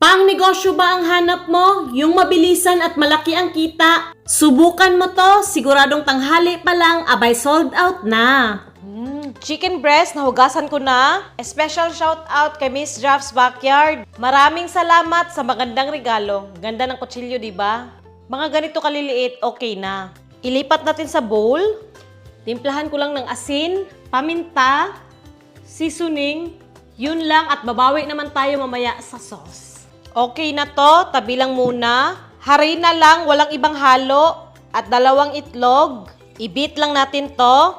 Pang negosyo ba ang hanap mo? Yung mabilisan at malaki ang kita? Subukan mo to, siguradong tanghali pa lang, abay sold out na. Mm, chicken breast, nahugasan ko na. A special shout out kay Miss Jaff's Backyard. Maraming salamat sa magandang regalo. Ganda ng kutsilyo, di ba? Mga ganito kaliliit, okay na. Ilipat natin sa bowl. Timplahan ko lang ng asin, paminta, seasoning, yun lang at babawi naman tayo mamaya sa sauce. Okay na to, tabi lang muna. Harina lang, walang ibang halo. At dalawang itlog. Ibit lang natin to.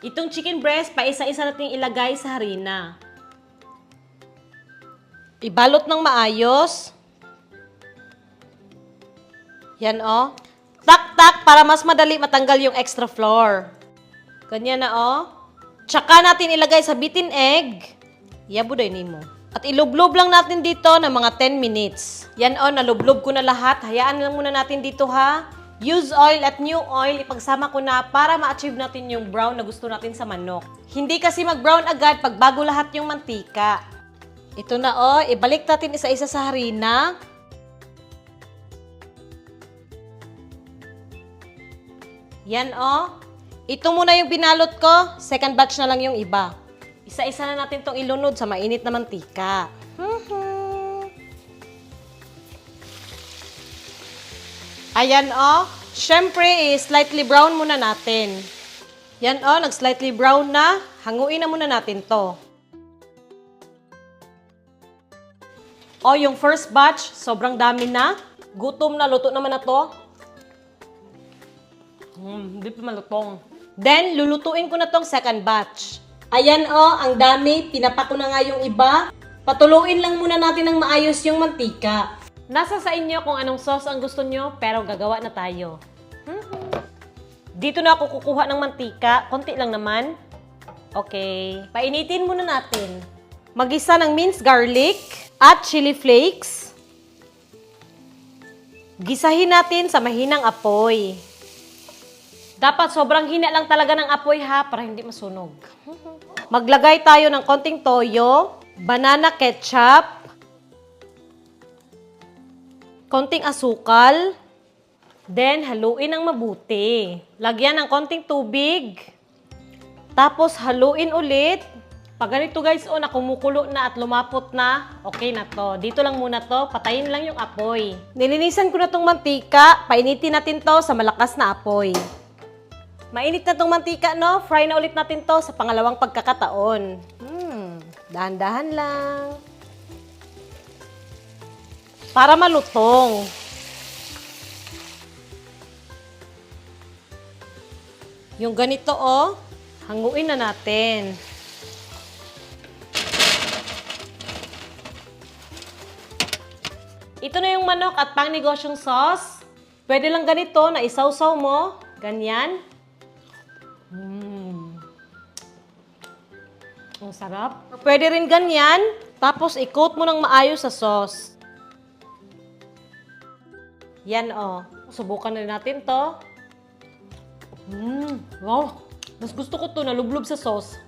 Itong chicken breast, paisa-isa natin ilagay sa harina. Ibalot ng maayos. Yan o. Tak-tak para mas madali matanggal yung extra flour. Ganyan na o. Tsaka natin ilagay sa beaten egg. Yabuday ni mo. At ilublob lang natin dito ng mga 10 minutes. Yan o, nalublob ko na lahat. Hayaan lang muna natin dito ha. Use oil at new oil, ipagsama ko na para ma-achieve natin yung brown na gusto natin sa manok. Hindi kasi mag-brown agad pag bago lahat yung mantika. Ito na o, ibalik natin isa-isa sa harina. Yan o. Ito muna yung binalot ko. Second batch na lang yung iba. Isa-isa na natin tong ilunod sa mainit na mantika. Mhm. Ayan o. Siyempre, eh, slightly brown muna natin. Yan o, nag-slightly brown na. Hanguin na muna natin to. O, yung first batch, sobrang dami na. Gutom na, luto naman na to. Hmm, hindi pa malutong. Then, lulutuin ko na tong second batch. Ayan o, ang dami. Pinapa ko na nga yung iba. Patuluin lang muna natin ng maayos yung mantika. Nasa sa inyo kung anong sauce ang gusto nyo, pero gagawa na tayo. Mhm. Dito na ako kukuha ng mantika. Konti lang naman. Okay. Painitin muna natin. Magisa ng minced garlic at chili flakes. Gisahin natin sa mahinang apoy. Dapat sobrang hina lang talaga ng apoy ha, para hindi masunog. Maglagay tayo ng konting toyo, banana ketchup, konting asukal, then haluin ng mabuti. Lagyan ng konting tubig, tapos haluin ulit. Pag ganito guys, oh, na kumukulo na at lumapot na, okay na to. Dito lang muna to, patayin lang yung apoy. Nilinisan ko na tong mantika, painitin natin to sa malakas na apoy. Mainit na tong mantika, no? Fry na ulit natin to sa pangalawang pagkakataon. Hmm, dahan-dahan lang. Para malutong. Yung ganito, oh, hanguin na natin. Ito na yung manok at pang negosyong sauce. Pwede lang ganito na isawsaw mo. Ganyan. Mm. Ang sarap. Pwede rin ganyan. Tapos i-coat mo ng maayos sa sauce. Yan oh. Subukan na rin natin to. Mm. Wow. Mas gusto ko to nalublob sa sauce.